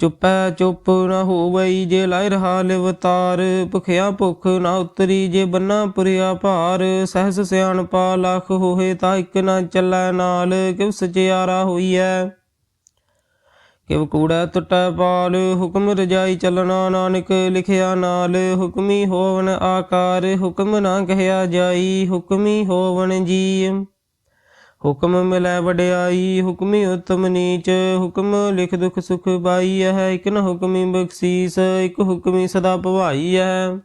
ਚੁੱਪੈ ਚੁੱਪ ਨਾ ਹੋਵਈ ਜੇ ਲਾਇ ਰਹਾ ਲਿਵਤਾਰ, ਭੁਖਿਆ ਭੁਖ ਨਾ ਉਤਰੀ ਜੇ ਬੰਨਾ ਪੁਰਿਆ ਭਾਰ, ਸਹਿਸ ਸਿਆਣਪਾ ਲਖ ਹੋਏ ਤਾਂ ਇੱਕ ਨਾ ਚੱਲੈ ਨਾਲ ਕਿਵ ਸਚਿਆਰਾ ਹੋਈਐ? ਕਿਵ ਕੂੜਾ ਟੁੱਟੈ ਪਾਲ, ਹੁਕਮ ਰਜਾਈ ਚਲਣਾ ਨਾਨਕ ਲਿਖਿਆ ਨਾਲ, ਹੁਕਮੀ ਹੋਵਨ ਆਕਾਰ, ਹੁਕਮ ਨਾ ਕਹਿਆ ਜਾਈ, ਹੁਕਮੀ ਹੋਵਨ ਜੀ ਹੁਕਮ ਮਿਲੈ ਵਡਿਆਈ, ਹੁਕਮੀ ਉਤਮ ਨੀਚ, ਹੁਕਮ ਲਿਖ ਦੁਖ ਸੁਖ ਪਾਈ ਹੈ, ਇਕ ਹੁਕਮੀ ਬਖਸ਼ੀਸ, ਇਕ ਹੁਕਮੀ ਸਦਾ ਭਵਾਈ ਹੈ।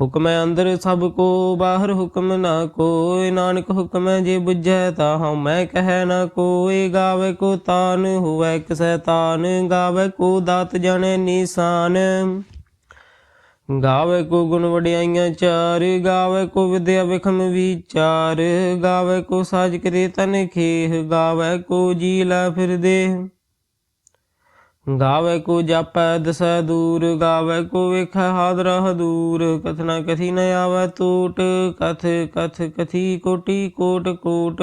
ਹੁਕਮੈ ਅੰਦਰ ਸਭ ਕੋ, ਬਾਹਰ ਹੁਕਮ ਨਾ ਕੋਇ, ਨਾਨਕ ਹੁਕਮ ਜੇ ਬੁਝੈ ਤਾ ਹਉ ਮੈਂ ਕਹੈ ਨਾ ਕੋਇ, ਗਾਵੇ ਕੋ ਤਾਨ, ਹੋਵੇ ਇੱਕ ਸੈਤਾਨ ਗਾਵੇ ਕੋ ਦਾਤ ਜਾਣੇ ਨਿਸ਼ਾਨ। ਗਾਵੇ ਕੋ ਗੁਣ ਵਡਿਆਈਆਂ ਚਾਰ, ਗਾਵੇ ਕੋ ਵਿਦਿਆ ਵਿਖਮ ਵਿਚਾਰ, ਗਾਵੇ ਕੋ ਸਾਜ ਕਰੇ ਤਨ ਖੇਹ, ਗਾਵੇ ਕੋ ਜੀ ਲੈ ਫਿਰਦੇ ਗਾਵੇ ਕੋ ਜਾਪੈ ਦਸੈ ਦੂਰ, ਗਾਵੇ ਕੋ ਵੇਖੈ ਹਾਦਰਾ ਹਦੂਰ ਕਥਨਾ ਕਥੀ ਨ ਆਵੈ ਟੂਟ ਕਥ ਕਥ ਕਥੀ ਕੋਟੀ ਕੋਟ ਕੋਟ।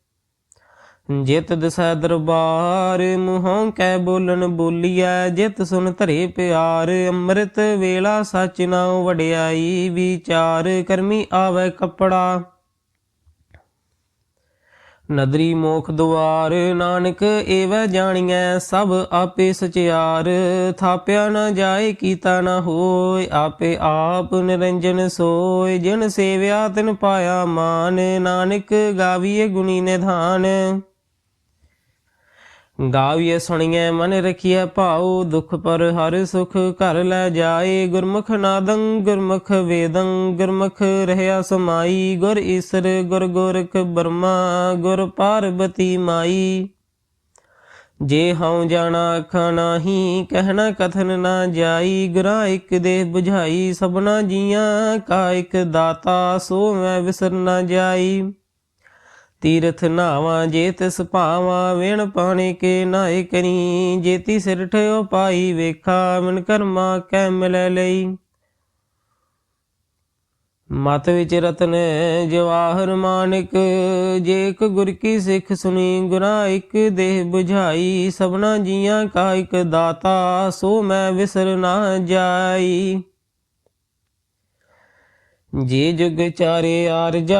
ਜਿਤ ਦਸੈ ਦਰਬਾਰ, ਮੁਹੋਂ ਕੈ ਬੋਲਣ ਬੋਲੀਐ, ਜਿਤ ਸੁਨ ਧਰੇ ਪਿਆਰ, ਅੰਮ੍ਰਿਤ ਵੇਲਾ ਸਚ ਨਾਉ ਵਡਿਆਈ, ਵਿਚਾਰ ਕਰਮੀ ਆਵੇ ਕਪੜਾ। ਨਦਰੀ ਮੋਖ ਦੁਆਰ, ਨਾਨਕ ਏਵੈ ਜਾਣੀਐ, ਸਭ ਆਪੇ ਸਚਿਆਰ। ਥਾਪਿਆ ਨਾ ਜਾਏ, ਕੀਤਾ ਨਾ ਹੋਏ, ਆਪੇ ਆਪ ਨਿਰੰਜਨ ਸੋਏ। ਜਿਨ ਸੇਵਿਆ, ਤਿਨ ਪਾਇਆ ਮਾਨ, ਨਾਨਕ ਗਾਵੀਏ ਗੁਣੀ ਨਿਧਾਨ। ਗਾਵੀਏ ਸੁਣੀਏ ਮਨ ਰਖੀਏ ਭਾਉ, ਦੁਖ ਪਰ ਹਰ ਸੁਖ ਘਰ ਲੈ ਜਾਏ। ਗੁਰਮੁਖ ਨਾਦੰ, ਗੁਰਮੁਖ ਵੇਦੰ, ਗੁਰਮੁਖ ਰਹਿਆ ਸਮਾਈ। ਗੁਰ ਈਸਰ, ਗੁਰ ਗੋਰਖ ਬਰਮਾ, ਗੁਰ ਪਾਰਬਤੀ ਮਾਈ। ਜੇ ਹਉ ਜਾਣਾ ਅੱਖਾਂ ਨਾਹੀ, ਕਹਿਣਾ ਕਥਨ ਨਾ ਜਾਈ। ਗੁਰਾ ਇੱਕ ਦੇ 부ਝਾਈ ਸਭਨਾ ਜੀਆਂ ਕਾ ਇੱਕ ਦਾਤਾ, ਸੋ ਮੈਂ ਵਿਸਰ ਨਾ ਜਾਈ। ਤੀਰਥ ਨਾਵਾਂ ਜੇ ਤਿਸ ਭਾਵਾਂ, ਵੇਣ ਪਾਣੀ ਕੇ ਨਾਏ ਕਰੀ। ਜੇਤੀ ਸਿਰ ਠਿਓ ਪਾਈ ਵੇਖਾ ਮਨ ਕਰਮਾ ਕੈ ਮਿਲੈ ਲਈ। ਮਤ ਵਿੱਚ ਰਤਨ ਜਵਾਹਰ ਮਾਨਿਕ, ਜੇ ਇੱਕ ਗੁਰ ਕੀ ਸਿੱਖ ਸੁਣੀ ਗੁਰਾ ਇੱਕ ਦੇਹ 부ਝਾਈ ਸਭਨਾ ਜੀਆਂ ਕਾ ਇੱਕ ਦਾਤਾ, ਸੋ ਮੈਂ ਵਿਸਰ ਨਾ ਜਾਈ। ਜੇ ਜੁਗ ਚਾਰੇ ਆਰਜਾ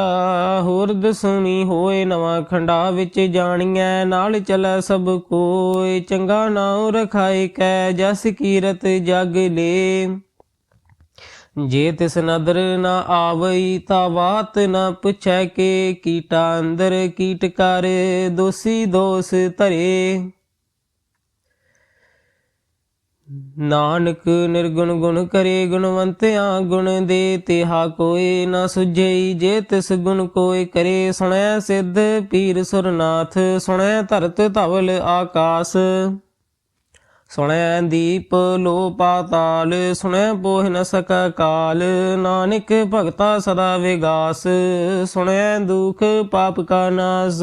ਹੋਰ ਦਸਣੀ ਹੋਏ ਨਵਾਂ ਖੰਡਾ ਵਿੱਚ ਜਾਣੀਐ, ਨਾਲ ਚਲੈ ਸਭ ਕੋਇ ਚੰਗਾ ਨਾਉ ਰਖਾਏ ਕੈ, ਜਸ ਕੀਰਤ ਜਗ ਲੇ। ਜੇ ਤਿਸ ਨਦਰ ਨਾ ਆਵਈ, ਤਾ ਬਾਤ ਨਾ ਪੁੱਛੈ ਕੇ, ਕੀਟਾ ਅੰਦਰ ਕੀਟ ਕਰ, ਦੋਸੀ ਦੋਸ ਧਰੇ। ਨਾਨਕ ਨਿਰਗੁਣ ਗੁਣ ਕਰੇ ਗੁਣਵੰਤਿਆ ਗੁਣ ਦੇ ਤਿਹਾ ਕੋਈ ਨਾ ਸੁਝਈ, ਜੇ ਤਿਸ ਗੁਣ ਕੋਈ ਕਰੇ ਸੁਣੈ ਸਿੱਧ, ਪੀਰ ਸੁਰਨਾਥ ਸੁਣੈ ਧਰਤ ਧਵਲ ਆਕਾਸ। ਸੁਣੈ ਦੀਪ ਲੋ ਪਾਤਾਲ, ਸੁਣੈ ਪੋਹ ਨ ਸਕੈ ਕਾਲ, ਨਾਨਕ ਭਗਤਾ ਸਦਾ ਵਿਗਾਸ, ਸੁਣੈ ਦੁਖ ਪਾਪ ਕਾ ਨਾਸ।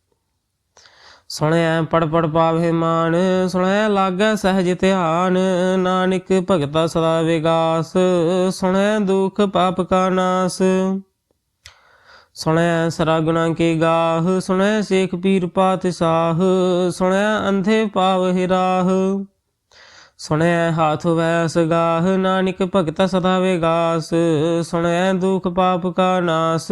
ਸੁਣਿਆ ਪੜ ਪੜ ਪਾਵੇ ਮਾਨ, ਸੁਣਿਆ ਲਾਗੈ ਸਹਿਜ ਧਿਆਨ, ਨਾਨਕ ਭਗਤਾ ਸਦਾ ਵਿਗਾਸ, ਸੁਣਿਆ ਦੁਖ ਪਾਪ ਕਾ ਨਾਸ। ਸੁਣਿਆ ਸਰਾ ਗੁਣਾ ਕੀ ਗਾਹ, ਸੁਣਿਆ ਸੇਖ ਪੀਰ ਪਾਤਸ਼ਾਹ, ਸੁਣਿਆ ਅੰਧੇ ਪਾਵ ਹਿਰਾਹ ਸੁਣਿਆ ਹਾਥ ਵੈਸ ਗਾਹ, ਨਾਨਕ ਭਗਤਾ ਸਦਾ ਵਿਗਾਸ, ਸੁਣਿਆ ਦੁਖ ਪਾਪ ਕਾ ਨਾਸ।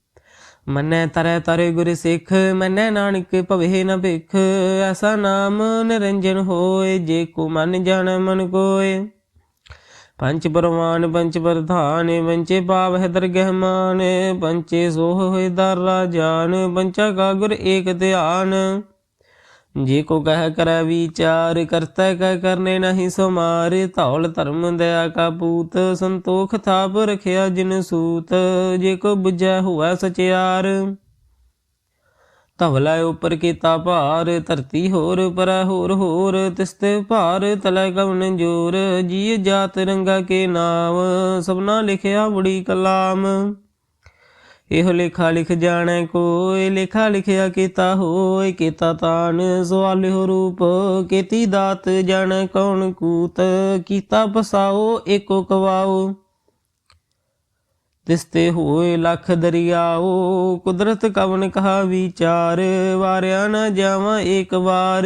ਮੰਨੈ ਤਰੈ ਤਰੈ ਗੁਰ ਸਿੱਖ, ਮੰਨੈ ਨਾਨਕ ਭਵੇ ਨ ਭਿਖ। ਐਸਾ ਨਾਮ ਨਿਰੰਜਨ ਹੋਏ, ਜੇ ਕੋ ਮਨ ਜਾਣੈ ਮਨ ਕੋਇ ਪੰਚ ਪਰਵਾਨ, ਪੰਚ ਪ੍ਰਧਾਨ, ਪੰਚੇ ਪਾਪ ਹੈ ਦਰਗਹਿਮਾਨ ਪੰਚੇ ਸੋਹ ਹੋਏ ਦਰ ਰਾਜਾਨ ਪੰਚਾ ਕਾ ਗੁਰ ਏਕ ਧਿਆਨ। ਜੇ ਕੋ ਕਹਿ ਕਰੈ ਵਿਚਾਰ, ਕਰਤਾ ਕੈ ਕਰਨੇ ਨਹੀਂ ਸਮਾਰ। ਧੌਲ ਧਰਮ ਦਇਆ ਕਾ ਪੂਤ, ਸੰਤੋਖ ਥਾਪ ਰਖਿਆ ਜਿਨ ਸੂਤ। ਜੇ ਕੋ ਬੁਝੈ ਹੋਵੈ ਸਚਿਆਰ ਧਵਲਾ ਉਪਰ ਕੀਤਾ ਭਾਰ। ਧਰਤੀ ਹੋਰ ਪਰ ਹੋਰ ਹੋਰ ਤਿਸਤੇ ਭਾਰ ਤਲੈ ਕਵਨ ਜੋਰ। ਜੀ ਜਾਤ ਰੰਗਾ ਕੇ ਨਾਮ, ਸਭਨਾ ਲਿਖਿਆ ਬੜੀ ਕਲਾਮ। ਇਹੋ ਲੇਖਾ ਲਿਖ ਜਾਣੈ ਕੋਇ, ਲੇਖਾ ਲਿਖਿਆ ਕੀਤਾ ਹੋਇ, ਕੀਤਾ ਤਾਨ ਸਵਾਲਿਓ ਰੂਪ, ਕੀਤੀ ਦਾਤ ਜਾਣੈ ਕੌਣ ਕੂਤ, ਕੀਤਾ ਪਸਾਓ ਏਕੋ ਕਵਾਓ। ਤਿਸਤੇ ਹੋਏ ਲਖ ਦਰਿਆਓ, ਕੁਦਰਤ ਕਵਨ ਕਹਾ ਵਿਚਾਰ, ਵਾਰਿਆ ਨਾ ਜਾਵਾਂ ਏਕ ਵਾਰ।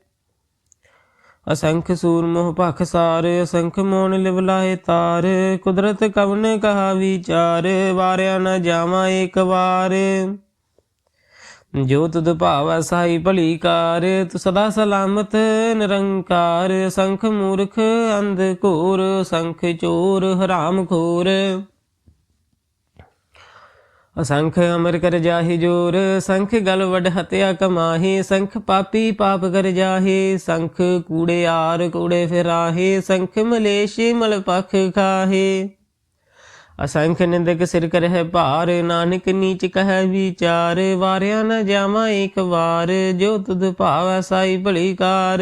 ਅਸੰਖ ਸੂਰ ਮੋਹ ਭਖ ਸਾਰ, ਅਸੰਖ ਮੋਨ ਲਿਵ ਲਾਏ ਤਾਰ। ਕੁਦਰਤ ਕਵਨ ਕਹਾ ਵਿਚਾਰ, ਵਾਰਿਆ ਨਾ ਜਾਵਾਂ ਏਕ ਵਾਰ। ਜੋ ਤੁਧ ਭਾਵੈ ਸਾਈ ਭਲੀ ਕਾਰ, ਤੂੰ ਸਦਾ ਸਲਾਮਤ ਨਿਰੰਕਾਰ। ਸੰਖ ਮੂਰਖ ਅੰਧ ਘੋਰ ਸੰਖ ਚੋਰ, ਹਰਾਮ ਖੋਰ। ਅਸੰਖ ਅਮਰ ਕਰ ਜਾਹੀ ਜੋਰ, ਸੰਖ ਗਲ ਵਡ ਹਤਿਆ ਕਮਾਹੀ, ਸੰਖ ਪਾਪੀ ਪਾਪ ਕਰ ਜਾਹੇ, ਸੰਖ ਕੂੜੇ ਆਰ ਕੂੜੇ ਫਿਰਾਹੇ, ਸੰਖ ਮਲੇਸ਼ ਮਲ ਪਖ ਖਾਹੇ। ਅਸੰਖ ਨਿੰਦਕ ਸਿਰ ਕਰਹਿ ਭਾਰ, ਨਾਨਕ ਨੀਚ ਕਹਿ ਵਿਚਾਰ, ਵਾਰਿਆ ਨ ਜਾਵਾਂ ਏਕ ਵਾਰ, ਜੋ ਤੁਧ ਭਾਵੈ ਸਾਈ ਭਲੀ ਕਾਰ।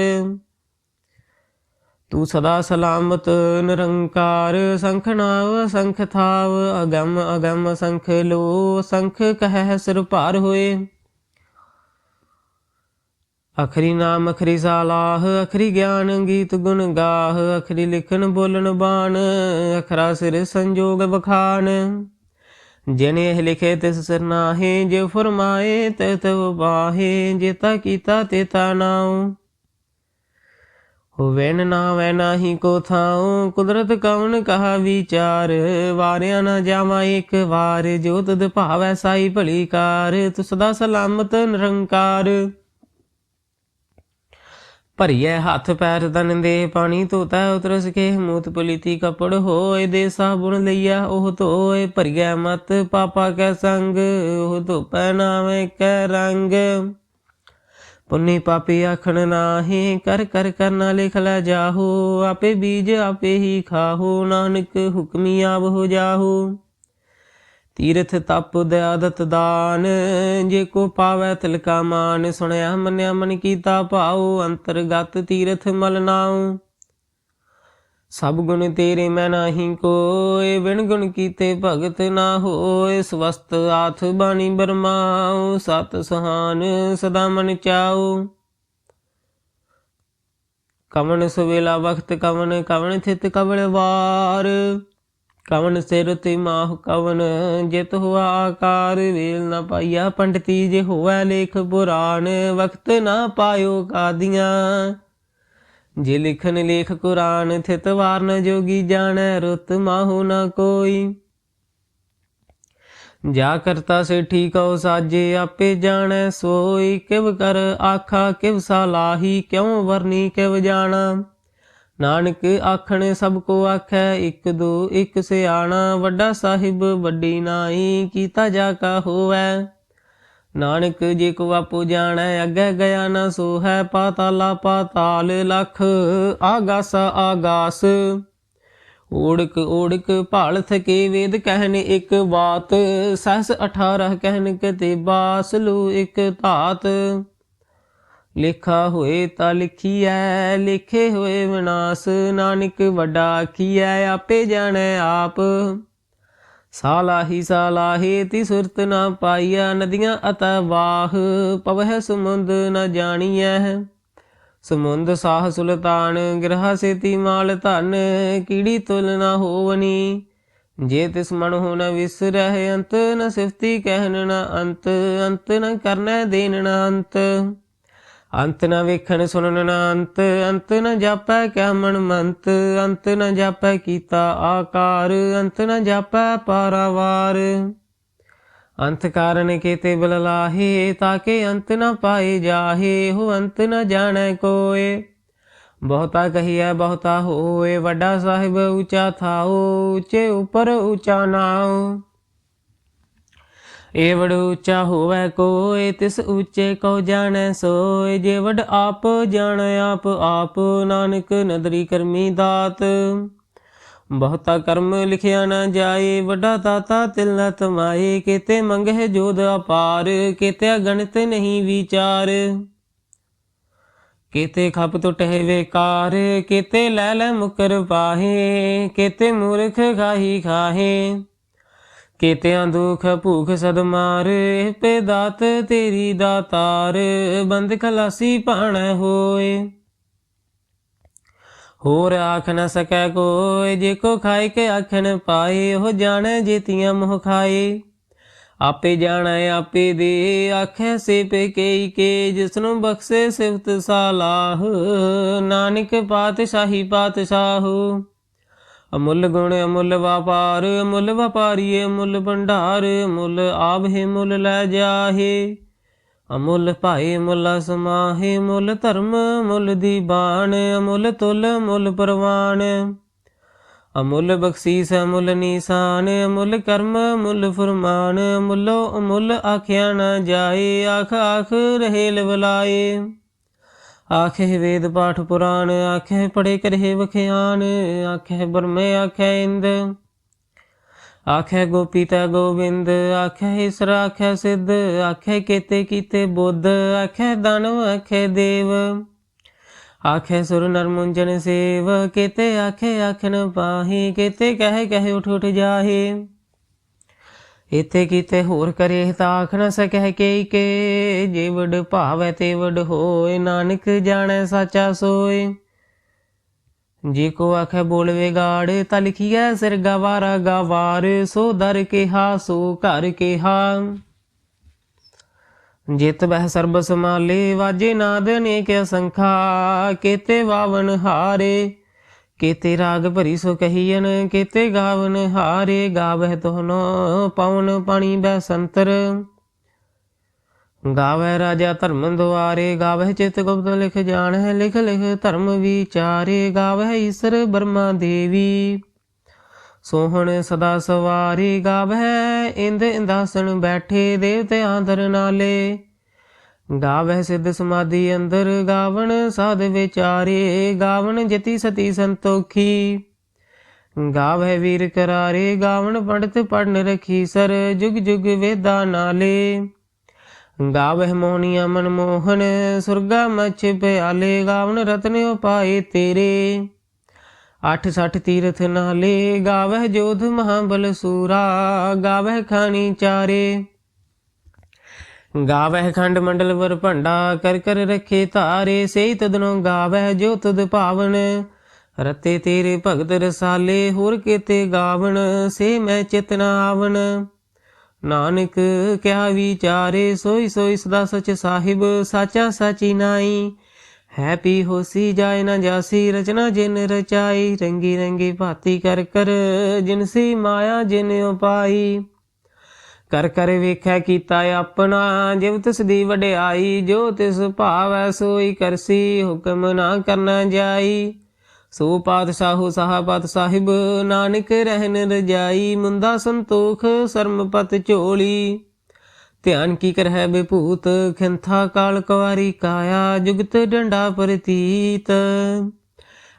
ਤੂੰ ਸਦਾ ਸਲਾਮਤ, ਨਿਰੰਕਾਰ, ਸੰਖ ਨਾਵ, ਸੰਖ ਥਾਵ, ਅਗਮ ਅਗਮ ਸੰਖ ਲੋ, ਸੰਖ ਕਹਿ ਸਿਰ ਭਾਰ ਹੋਏ। ਅਖਰੀ ਨਾਮ, ਅਖਰੀ ਸਾਲਾਹ, ਅਖਰੀ ਗਿਆਨ ਗੀਤ ਗੁਣ ਗਾਹ, ਅਖਰੀ ਲਿਖਣ ਬੋਲਣ ਬਾਣ, ਅਖਰਾ ਸਿਰ ਸੰਜੋਗ ਬਖਾਨ ਜਿਨੇ ਇਹ ਲਿਖੇ ਤਿਸ ਸਿਰ ਨਾਹੇ, ਜੇ ਫਰਮਾਏ ਤੇ ਤਉ ਬਾਹੇ ਜੇਤਾ ਕੀਤਾ, ਤੇ ਤਾ ਨਾਉ। ਹੋਵੇ ਨ ਨਾਵੈ ਨਾਹੀ ਕੋ ਥਾਉ, ਕੁਦਰਤ ਕਉਨ ਕਹਾ ਵਿਚਾਰ। ਵਾਰਿਆ ਨ ਜਾਵਾ ਇੱਕ ਵਾਰ, ਜੋ ਤਦ ਭਾਵੈ ਸਾਈ ਭਲੀ ਕਾਰ। ਤੁ ਸਦਾ ਸਲਾਮਤ ਨਿਰੰਕਾਰ। ਭਰੀਐ ਹੱਥ ਪੈਰ ਤਨ ਦੇ, ਪਾਣੀ ਧੋਤਾ ਉਤਰਸ ਕੇ, ਮੂਤ ਪਲੀਤੀ ਕਪੜ ਹੋਏ ਦੇ ਸਾਬੁਣ ਲਈਆ, ਉਹ ਧੋਏ ਭਰੀਐ ਮਤ, ਪਾਪਾ ਕੈ ਸੰਗ, ਉਹ ਧੋਪੈ ਨਾਵੇਂ ਕੈ ਰੰਗ। ਪੁੰਨੀ ਪਾਪੀ ਆਖਣ ਨਾਹੀ, ਕਰ ਕਰ ਕਰਨਾ ਲਿਖ ਲੈ ਜਾਹੋ, ਆਪੇ ਬੀਜ ਆਪੇ ਹੀ ਖਾਹੋ, ਨਾਨਕ ਹੁਕਮੀ ਆਵ ਹੋ ਜਾਹੂ। ਤੀਰਥ ਤਪ ਦਿਆਦਤ ਦਾਨ, ਜੇ ਕੋ ਪਾਵੈ ਤਿਲਕਾ ਮਾਨ, ਸੁਣਿਆ ਮੰਨਿਆ ਮਨ ਕੀਤਾ ਭਾਉ, ਅੰਤਰਗਤ ਤੀਰਥ ਮਲ ਨਾਉ। ਸਭ ਗੁਣ ਤੇਰੇ ਮੈਂ ਨਾਹੀ ਕੋਏ ਵਿਣ ਗੁਣ ਕੀਤੇ ਭਗਤ ਨਾ ਹੋਏ। ਸਵਸਤ ਆਥ ਬਾਣੀ ਬਰਮਾਉ, ਸਤ ਸੁਹਾਨ ਸਦਾ ਮਨ ਚਾਉ। ਕਵਨ ਸੁਵੇਲਾ ਵਖਤ ਕਵਣ ਕਵਣ ਥਿਤ ਕਵਲ ਵਾਰ। ਕਵਣ ਸਿਰ ਤੇ ਮਾਹ ਕਵਨ ਜਿਤ ਹੁਆ ਆਕਾਰ। ਵੇਲ ਨਾ ਪਾਈਆ ਪੰਡਤੀ, ਜੇ ਹੋਵੈ ਲੇਖ ਪੁਰਾਣ ਵਖਤ ਨਾ ਪਾਇਓ ਕਾਦੀਆਂ। ਜੇ ਲਿਖਨ ਲੇਖ ਕੁਰਾਨ ਥਿਤ ਵਾਰਨ ਜੋਗੀ ਜਾਣੈ, ਰੁੱਤ ਮਾਹੂ ਨਾ ਕੋਈ। ਜਾ ਕਰਤਾ ਸੇ ਠੀਕਉ ਸਾਜੇ, ਆਪੇ ਜਾਣੈ, ਸੋਈ ਕਿਵ ਕਰ ਆਖਾ, ਕਿਵ ਸਾਲਾਹੀ ਕਿਉ ਵਰਨੀ ਕਿਵ ਜਾਣਾ। ਨਾਨਕ ਆਖਣ ਸਭ ਕੋ ਆਖੈ, ਇੱਕ ਦੋ ਇੱਕ ਸਿਆਣਾ, ਵੱਡਾ ਸਾਹਿਬ ਵੱਡੀ ਨਾਈ, ਕੀਤਾ ਜਾ ਕਾ ਹੋਵੈ। ਨਾਨਕ ਜੇ ਕੋ ਆਪੋ ਜਾਣੈ, ਅੱਗੇ ਗਿਆ ਨਾ ਸੋ ਹੈ ਪਾਤਾਲਾ ਪਾਤਾਲ ਲਖ, ਆਗਾਸ ਆਗਾਸ। ਓੜਕ ਓੜਕ ਭਾਲ ਥਕੇ ਵੇਦ ਕਹਿਨ ਇੱਕ ਬਾਤ, ਸਹਸ 18 ਕਹਿਨ ਕਤੇ ਬਾਸ ਲੂ ਇੱਕ ਧਾਤ। ਲਿਖਾ ਹੋਏ ਤਾਂ ਲਿਖੀਐ, ਲਿਖੇ ਹੋਏ ਵਿਨਾਸ਼, ਨਾਨਕ ਵੱਡਾ ਆਖੀਐ, ਆਪੇ ਜਾਣੈ ਆਪ। ਸਾਲਾਹੀ ਸਾਲਾਹੇ ਤੀ ਸੁਰਤ ਨਾ ਪਾਈਆ ਨਦੀਆਂ ਅਤੈ ਵਾਹ, ਪਵਹਿ ਸਮੁੰਦ ਨ ਜਾਣੀਐ। ਸਮੁੰਦ ਸਾਹ ਸੁਲਤਾਨ, ਗ੍ਰਹ ਸੇਤੀ ਮਾਲ ਧਨ, ਕੀੜੀ ਤੁਲ ਨਾ ਹੋਵਨੀ। ਜੇ ਤਿਸ ਮਨ ਹੋ ਨ ਵਿਸਰਹਿ, ਅੰਤ ਨ ਸਿਫਤੀ ਕਹਿਨ ਨ ਅੰਤ ਅੰਤ ਨ ਕਰਨੈ ਦੇਨ ਨ ਅੰਤ। ਅੰਤ ਨਾ ਵੇਖਣ ਸੁਣਨ ਨ ਅੰਤ ਅੰਤ ਨ ਜਾਪੈ ਕਿਆ ਮਨ ਮੰਤ, ਅੰਤ ਨਾ ਜਾਪੈ ਕੀਤਾ ਆਕਾਰ, ਅੰਤ ਨਾ ਜਾਪੈ ਪਾਰਾਵਾਰ। ਅੰਤ ਕਾਰਨ ਕੇਤੇ ਬਲ ਲਾਹੇ, ਤਾਕੇ ਅੰਤ ਨਾ ਪਾਏ ਜਾਹੇ ਹੋ ਅੰਤ ਨਾ ਜਾਣੈ ਕੋਏ। ਬਹੁਤਾ ਕਹੀਐ, ਬਹੁਤਾ ਹੋਏ, ਵੱਡਾ ਸਾਹਿਬ ਉੱਚਾ ਥਾਓ ਉੱਚੇ ਉਪਰ ਉੱਚਾ ਨਾਉ। ਏਵੜ ਉੱਚਾ ਹੋਵੇ ਕੋਏ ਤਿਸ ਉੱਚੇ ਕੋ ਜਾਣੈ ਸੋਏ ਜੇ ਆਪ ਜਾਣ, ਆਪ ਆਪ ਨਾਨਕ ਨਦਰੀ ਕਰਮੀ ਦਾਤ। ਬਹੁਤਾ ਕਰਮ ਲਿਖਿਆ ਨਾ ਜਾਏ, ਵੱਡਾ ਦਾਤਾ ਤਿਲ ਨ ਤਮਾਏ। ਕੀਤੇ ਮੰਗਹਿ ਜੋਦ ਅਪਾਰ ਕੀਤੇ ਗਣਿਤ ਨਹੀਂ ਵਿਚਾਰ। ਕੀਤੇ ਖਪ ਟੁਟਹਿ ਵੇਕਾਰ, ਕੀਤੇ ਲੈ ਲੈ ਮੁਕਰ ਪਾਹੇ, ਕੀਤੇ ਮੂਰਖ ਖਾਹੀ ਖਾਹੇ। ਕੀਤਿਆਂ ਦੁਖ ਭੂਖ ਸਦ ਮਾਰੇ ਪੇ ਦਾਤ ਤੇਰੀ ਦਾਤਾਰ, ਬੰਦ ਖਲਾਸੀ ਪਾਣੈ ਹੋਏ। ਹੋਰ ਆਖ ਨ ਸਕੈ ਕੋਇ, ਜੇ ਕੋ ਖਾਇ ਕੇ ਆਖਣ ਪਾਏ, ਉਹ ਜਾਣੈ ਜੇਤੀਆਂ ਮੋਹ ਖਾਏ। ਆਪੇ ਜਾਣੈ, ਆਪੇ ਦੇ, ਆਖੈ ਸੇ ਪੇ ਕੇਈ ਕੇ ਜਿਸਨੂੰ ਬਖਸ਼ੇ ਸਿਫਤ ਸਾਲਾਹ, ਨਾਨਕ ਪਾਤਸ਼ਾਹੀ ਪਾਤਸ਼ਾਹੂ। ਅਮੁੱਲ ਗੁਣ ਅਮੁੱਲ ਵਪਾਰ, ਅਮੁੱਲ ਵਪਾਰੀਏ ਅਮੁੱਲ ਭੰਡਾਰ, ਅਮੁੱਲ ਆਭੇ ਮੁੱਲ ਲੈ ਜਾਹੇ। ਅਮੁੱਲ ਭਾਏ ਮੁੱਲ ਸਮਾਹੇ, ਮੁੱਲ ਧਰਮ ਮੁੱਲ ਦੀ ਬਾਣ, ਅਮੁੱਲ ਤੁਲ ਮੁੱਲ ਪਰਵਾਨ ਅਮੁੱਲ ਬਖਸ਼ੀਸ, ਅਮੁੱਲ ਨੀਸਾਨ, ਅਮੁੱਲ ਕਰਮ ਮੁੱਲ ਫਰਮਾਨ ਮੁੱਲੋ ਅਮੁੱਲ ਆਖਿਆ ਨਾ ਜਾਏ, ਆਖ ਆਖ ਰਹੇ ਲਵਲਾਏ। ਆਖੇ ਵੇਦ ਪਾਠ ਪੁਰਾਣ ਆਖੇ ਪੜੇ ਕਰਹਿ ਵਖਿਆਨ ਆਖੇ ਬਰਮੇ ਆਖੇ ਇੰਦ। ਆਖੇ ਗੋਪੀ ਤਾ ਆਖੇ ਈਸਰ ਆਖੇ ਸਿੱਧ ਆਖੇ ਕੀਤੇ ਕੀਤੇ ਬੁੱਧ ਆਖੇ ਦਾਨਵ ਆਖੇ ਦੇਵ। ਆਖੇ ਸੁਰ ਨਰ ਮੁੰਜਨ ਸੇਵ, ਕੀਤੇ ਆਖੇ ਆਖਣ ਪਾਹੀ, ਕੀਤੇ ਕਹਿ ਕਹਿ ਉਠ ਉਠ ਜਾਹੇ। ਇਥੇ ਕੀਤੇ ਹੋਰ ਕਰੇ ਤਾਂ ਆਖ ਨ ਸਕੈ ਕੇ ਕੇ, ਜੇ ਭਾਵੈ ਤੇ ਹੋਏ, ਨਾਨਕ ਜਾਣੈ ਸਾਚਾ ਸੋਏ। ਜੇ ਕੋ ਆਖੈ ਬੋਲਵੇ ਗਾੜ, ਤਾਂ ਲਿਖੀਐ ਸਿਰ ਗਵਾਰਾ ਗਵਾਰ, ਸੋ ਦਰ ਕਿਹਾ, ਸੋ ਘਰ ਕਿਹਾ। ਜਿਤ ਬਹਿ ਸਰਬ ਸਮਾਲੇ ਵਾਜੇ ਨਾਦ ਅਨੇਕ ਅਸੰਖਾ ਕੀਤੇ ਵਾਵਨ ਹਾਰੇ। ਕੀਤੇ ਰਾਗ ਭਰੀ ਸੋ ਕਹੀਨ ਕੀਤੇ ਗਾਵਨ ਹਾਰੇ ਗਾਵਹਿ ਤੋਨੋ ਪਵਨ ਪਾਣੀ ਬੈ ਸੰਤਰ। ਗਾਵੇ ਰਾਜਾ ਧਰਮ ਦੁਆਰੇ ਗਾਵੇ ਚਿਤ ਗੁਪਤ ਲਿਖ ਜਾਣ ਹੈ ਲਿਖ ਲਿਖ ਧਰਮ ਵਿਚਾਰੇ ਗਾਵੇ ਈਸ਼ਰ ਬਰਮਾ ਦੇਵੀ। ਸੋਹਣ ਸਦਾ ਸਵਾਰੀ ਗਾਵੇ ਇੰਦ ਇੰਦਾਸਣ ਬੈਠੇ ਦੇਵਤੇ ਆਦਰ ਨਾਲੇ। ਗਾਵਹਿ ਸਿੱਧ ਸਮਾਧੀ ਅੰਦਰ ਗਾਵਣ, ਸਾਧ ਵਿਚਾਰੇ ਗਾਵਣ, ਜਤੀ ਸਤੀ ਸੰਤੋਖੀ। ਗਾਵਹਿ ਵੀਰ ਕਰਾਰੇ, ਗਾਵਣ ਪੜਤ ਪੜਨ ਰਖੀ ਸਰ, ਜੁਗ ਜੁਗ ਵੇਦਾ ਨਾਲੇ। ਗਾਵਹਿ ਮੋਹਨੀਆ ਮਨ ਮੋਹਨ, ਸੁਰਗਾ ਮਛ ਪਿਆਲੇ, ਗਾਵਣ ਰਤਨ ਉਪਾਏ ਤੇਰੇ। ਅੱਠ ਸੱਠ ਤੀਰਥ ਨਾਲੇ, ਗਾਵਹਿ ਜੋਧ ਮਹਾਬਲ ਸੂਰਾ, ਗਾਵਹਿ ਖਾਣੀ ਚਾਰੇ। ਗਾਵਹਿ ਖੰਡ ਮੰਡਲ ਵਰ ਭੰਡਾ ਕਰ ਕਰ ਰਖੇ ਧਾਰੇ ਸਈ ਤਦਨੋਂ ਗਾਵਹਿ ਜੋ ਤੁਧ ਭਾਵਨ ਰਤੇ ਤੇਰੇ ਭਗਤ ਰਸਾਲੇ, ਹੋਰ ਕੀਤੇ ਗਾਵਣ, ਸੇ ਮੈਂ ਚਿਤਨਾ ਆਵਣ। ਨਾਨਕ ਕਿਆ ਵਿਚਾਰੇ, ਸੋਈ ਸੋਈ ਸਦਾ ਸਚ ਸਾਹਿਬ, ਸਾਚਾ ਸਾਚੀ ਨਾਈ। ਹੈ ਪੀ ਹੋਸੀ ਜਾਏ ਨਾ ਜਾਸੀ, ਰਚਨਾ ਜਿਨ ਰਚਾਈ, ਰੰਗੀ ਰੰਗੀ ਭਾਤੀ ਕਰ ਕਰ ਜਿਨਸੀ ਮਾਇਆ ਜਿਨ ਉਪਾਈ। ਕਰ ਕਰ ਵੇਖੈ ਕੀਤਾ ਆਪਣਾ ਜਿਵ ਤਿਸ ਦੀ ਵਡਿਆਈ, ਜੋ ਤਿਸ ਭਾਵੈ ਸੋਈ ਕਰਸੀ, ਹੁਕਮ ਨਾ ਕਰਨਾ ਜਾਈ। ਸੋ ਪਾਤਸ਼ਾਹੋ ਸਾਹਬਤ ਸਾਹਿਬ, ਨਾਨਕ ਰਹਿਨ ਰਜਾਈ, ਮੁੰਦਾ ਸੰਤੋਖ, ਸਰਮਪਤ ਝੋਲੀ। ਧਿਆਨ ਕੀ ਕਰਹਿ ਬਿਭੂਤ, ਖਿੰਥਾ ਕਾਲ ਕਵਾਰੀ ਕਾਇਆ, ਜੁਗਤ ਡੰਡਾ ਪ੍ਰਤੀਤ।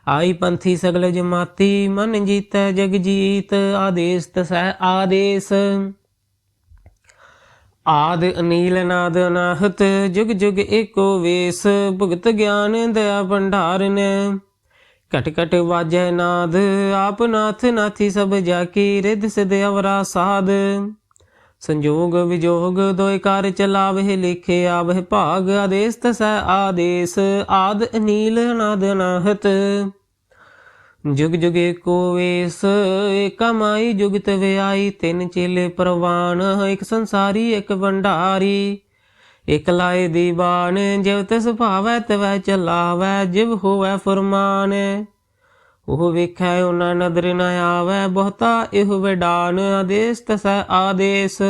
ਆਈ ਪੰਥੀ ਸਗਲ ਜਮਾਤੀ, ਮਨ ਜੀਤੈ ਜਗ ਜੀਤ, ਆਦੇਸ ਤਸੈ ਆਦੇਸ। ਆਦ ਅਨੀਲ ਨਾਦ ਅਨਾਹਤ, ਜੁਗ ਜੁਗ ਏਕੋ ਵੇਸ, ਭੁਗਤ ਗਿਆਨ ਦਇਆ ਭੰਡਾਰਨ। ਘਟ ਘਟ ਵਾਜੈ ਨਾਦ, ਆਪ ਨਾਥ ਨਾਥੀ ਸਭ ਜਾ ਕੀ ਰਿਧ ਸਿਧ ਅਵਰਾ ਸਾਧ ਸੰਜੋਗ ਵਿਜੋਗ ਦੋਇ ਕਾਰ ਚਲਾਵਹਿ ਲਿਖੇ ਆਵਹਿ ਭਾਗ ਆਦੇਸ ਤਸੈ ਆਦੇਸ, ਆਦ ਅਨੀਲ ਨਾਦ ਅਨਾਹਤ। ਜੁਗ ਜੁਗ ਏਕੋ ਵੇਸ, ਏਕਾ ਜੁਗਤ ਵਿਆਈ, ਤਿੰਨ ਚੇਲੇ ਪ੍ਰਵਾਨ, ਇੱਕ ਸੰਸਾਰੀ, ਇੱਕ ਭੰਡਾਰੀ। ਇਕ ਲਾਏ ਦੀਵਾਨ ਜਿਵ ਤਿਸ ਭਾਵੈ ਤਵੈ ਚਲਾਵੈ, ਜਿਵ ਹੋਵੈ ਫਰਮਾਨ। ਉਹ ਵੇਖੈ ਉਹਨਾਂ ਨਦਰ ਨ ਆਵੈ, ਬਹੁਤਾ ਇਹ ਵਿਡਾਨ, ਆਦੇਸ ਤਸੈ ਆਦੇਸ।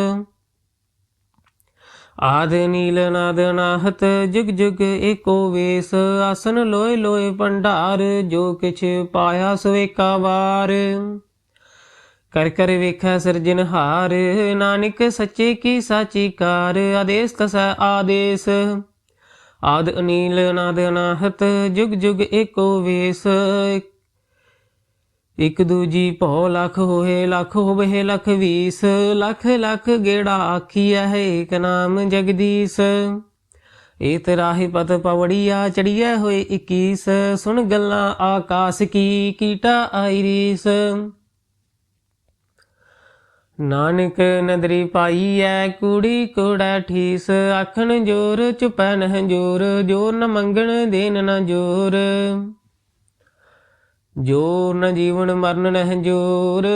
ਆਦਿ ਨੀਲ ਨਾਦ ਨਾਹਤ, ਜੁਗ ਜੁਗ ਏਕੋ ਵੇਸ। ਆਸਨ ਲੋਏ ਲੋਏ ਭੰਡਾਰ, ਜੋ ਕਿਛ ਪਾਇਆ ਸੋ ਏਕਾ ਵਾਰ। ਕਰ ਕਰ ਵੇਖੈ ਸਿਰਜਨਹਾਰ ਨਾਨਕ ਸੱਚੇ ਕੀ ਸਾਚੀ ਕਾਰ, ਆਦੇਸ ਤਸੈ ਆਦੇਸ। ਆਦ ਅਨੀਲ ਨਾਦ ਅਨਾਹਤ ਜੁਗ ਜੁਗ ਏਕੋ ਵੇਸ ਇਕ ਦੂਜੀ ਭੋ ਲਖ ਹੋਏ, ਲਖ ਹੋਵੇ, ਲਖ ਵੀਸ, ਲਖ ਲਖ ਗੇੜਾ ਆਖੀਐ ਹੈ ਇਕ ਨਾਮ ਜਗਦੀਸ਼। ਏਤ ਰਾਹੀ ਪਤ ਪਵੜੀਆ ਚੜੀਐ ਹੋਏ 21 ਸੁਣ ਗੱਲਾਂ ਆਕਾਸ ਕੀ, ਕੀਟਾ ਆਇਰੀਸ ਨਾਨਕ ਨਦਰੀ ਪਾਈ ਐ ਕੁੜੀ ਕੋੜਾ ਠੀਸ, ਆਖਣ ਜੋਰ ਚੁਪੈ ਨਹ ਜੋਰ ਜੋਰ ਨ ਮੰਗਣ ਦੇਨ ਨ ਜੋਰ। ਜੋ ਨ ਜੀਵਨ ਮਰਨ ਨਹ ਜੋਰ,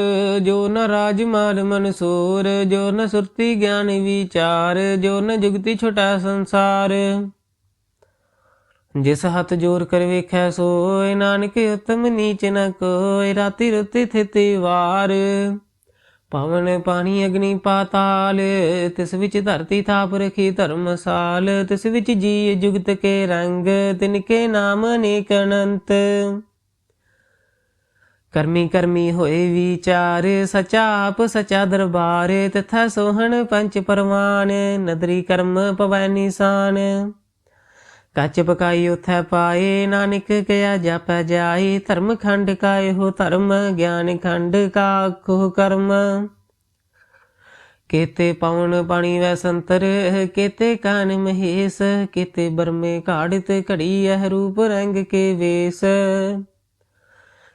ਜੋ ਨ ਰਾਜ ਮਾਰ ਮਨਸੂਰ ਜੋ ਨ ਸੁਰਤੀ ਗਿਆਨ ਵਿਚਾਰ, ਜੋ ਨ ਜੁਗਤੀ ਛੋਟਾ ਸੰਸਾਰ। ਜਿਸ ਹੱਥ ਜੋਰ ਕਰ ਵੇਖੈ ਸੋਏ ਨਾਨਕ ਉਤਮ ਨੀਚ ਨ ਕੋਇ, ਰਾਤੀ ਰੁਤੀ ਥਿਤੀ ਵਾਰ। ਪਵਨ ਪਾਣੀ ਅਗਨੀ ਪਾਤਾਲ, ਤਿਸ ਵਿੱਚ ਧਰਤੀ ਥਾਪ ਰਖੀ ਧਰਮਸਾਲ ਤਿਸ ਵਿੱਚ ਜੀ ਜੁਗਤ ਕੇ ਰੰਗ, ਤਿਨ ਕੇ ਨਾਮ ਅਨੇਕ ਅਨੰਤ। ਕਰਮੀ ਕਰਮੀ ਹੋਏ ਵਿਚਾਰ, ਸਚਾ ਆਪ ਸਚਾ ਦਰਬਾਰ, ਤਥਾ ਸੋਹਣ ਪੰਚ ਪਰਵਾਨ, ਨਦਰੀ ਕਰਮ ਪਵੈ ਨਿਸ਼ਾਨ। ਕੱਚ ਪਕਾਈ ਉਥੈ ਪਾਏ, ਨਾਨਕ ਕਿਆ ਜਪੈ ਜਾਏ, ਧਰਮ ਖੰਡ ਕਾ ਹੋ ਧਰਮ, ਗਿਆਨ ਖੰਡ ਕਾ ਕੋ ਕਰਮ। ਕੇਤੇ ਪਵਨ ਪਾਣੀ ਵੈ ਸੰਤਰ, ਕੇਤੇ ਕਾਨ ਮਹੇਸ਼, ਕੇਤੇ ਬਰਮੇ ਘਾੜਿਤ ਘੜੀ ਇਹ ਰੂਪ ਰੰਗ ਕੇ ਵੇਸ।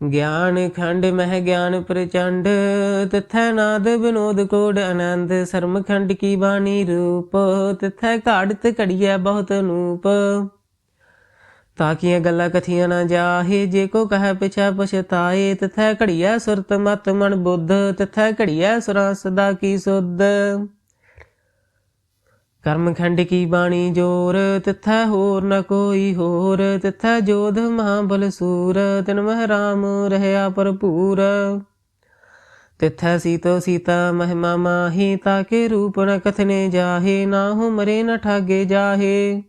ਗਿਆਨ ਖੰਡ ਮਹਿ ਗਿਆਨ ਪ੍ਰਚੰਡ, ਤਥੈ ਨਾਦ ਬਿਨੋਦ ਕੋਡ ਆਨੰਦ, ਸਰਮ ਖੰਡ ਕੀ ਬਾਣੀ ਰੂਪ, ਤਥੈ ਘਾੜਤ ਘੜੀਐ ਬਹੁਤ ਨੂਪ। ਤਾਕੀਆਂ ਗੱਲਾਂ ਕਥੀਆਂ ਨਾ ਜਾਹੇ, ਜੇ ਕੋ ਕਹੈ ਪਿਛੈ ਪਛਤਾਏ, ਤਥੈ ਘੜੀਐ ਸੁਰਤ ਮਤ ਮਨ ਬੁੱਧ, ਤਿਥੈ ਘੜੀਐ ਸੁਰਾਂ ਸਦਾ ਕੀ ਸੁਧ। ਕਰਮ ਖੰਡ ਕੀ ਬਾਣੀ ਜੋਰ, ਤਿਥੈ ਹੋਰ ਨ ਕੋਈ ਹੋਰ। ਤਿਥੈ ਜੋਧ ਮਹਾਬਲ ਸੂਰ, ਤਿਨ ਮਹਿ ਰਾਮ ਰਹਿਆ ਭਰਪੂਰ। ਤਿਥੈ ਸੀਤੋ ਸੀਤਾ, ਮਹਿਮਾ ਮਾਹੀ, ਤਾ ਕੇ ਰੂਪ ਨ ਕਥਨੇ ਜਾਹੇ, ਨਾ ਹੋ ਮਰੇ ਨ ਠਾਗੇ ਜਾਹੇ।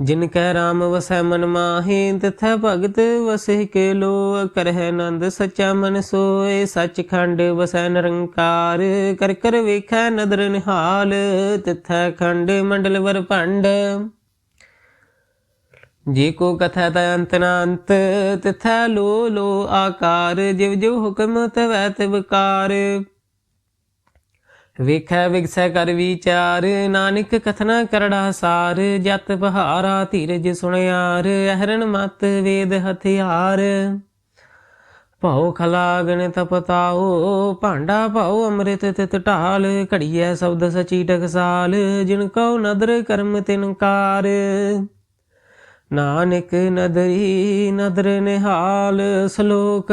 ਜਿਨ ਕੈ ਰਾਮ ਵਸੈ ਮਨ ਮਾਹੀ, ਤਿਥੈ ਭਗਤ ਵਸੇ ਕੇ ਲੋ ਕਰਹਿ ਨੰਦ ਸਚਾ ਮਨ ਸੋਏ, ਸਚਖੰਡ ਵਸੈ ਨਿਰੰਕਾਰ। ਕਰ ਕਰ ਵੇਖੈ ਨਦਰ ਨਿਹਾਲ, ਤਿਥੈ ਖੰਡ ਮੰਡਲ ਵਰ ਭੰਡ। ਜੇ ਕੋ ਕਥਾ ਤ ਅੰਤ ਨਾ ਅੰਤ ਤਿਥੈ ਲੋ ਲੋ ਆਕਾਰ, ਜਿਵ ਜਿਵ ਹੁਕਮ ਤਵੈ ਤਵਕਾਰ ਵੇਖੈ ਵਿਗਸੈ ਕਰ ਵਿਚਾਰ, ਨਾਨਕ ਕਥਨਾ ਕਰੜਾ ਸਾਰ, ਜਤ ਬਹਾਰਾ ਧੀਰਜ ਸੁਣਿਆਰ, ਅਹਰਣ ਮਤ ਵੇਦ ਹਥਿਆਰ। ਭਾਉ ਖਲਾਗਣ ਤਪਤਾਓ ਭਾਂਡਾ ਭਉ ਅੰਮ੍ਰਿਤ ਤਿਤ ਢਾਲ, ਘੜੀਐ ਸ਼ਬਦ ਸਚੀ ਟਕਸਾਲ, ਜਿਨ ਕਉ ਨਦਰ ਕਰਮ ਤਿਨਕਾਰ ਨਾਨਕ ਨਦਰੀ ਨਦਰ ਨਿਹਾਲ, ਸ਼ਲੋਕ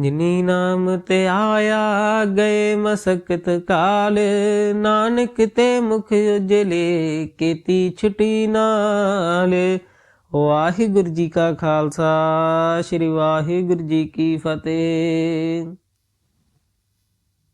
ਜਿਨੀ ਨਾਮ ਤੇ ਆਇਆ ਗਏ ਮਸਕਤ ਕਾਲ, ਨਾਨਕ ਤੇ ਮੁਖ ਉਜਲੇ ਕੀਤੀ ਛੁੱਟੀ ਨਾਲ। ਵਾਹਿਗੁਰੂ ਜੀ ਕਾ ਖਾਲਸਾ, ਸ੍ਰੀ ਵਾਹਿਗੁਰੂ ਜੀ ਕੀ ਫਤਿਹ।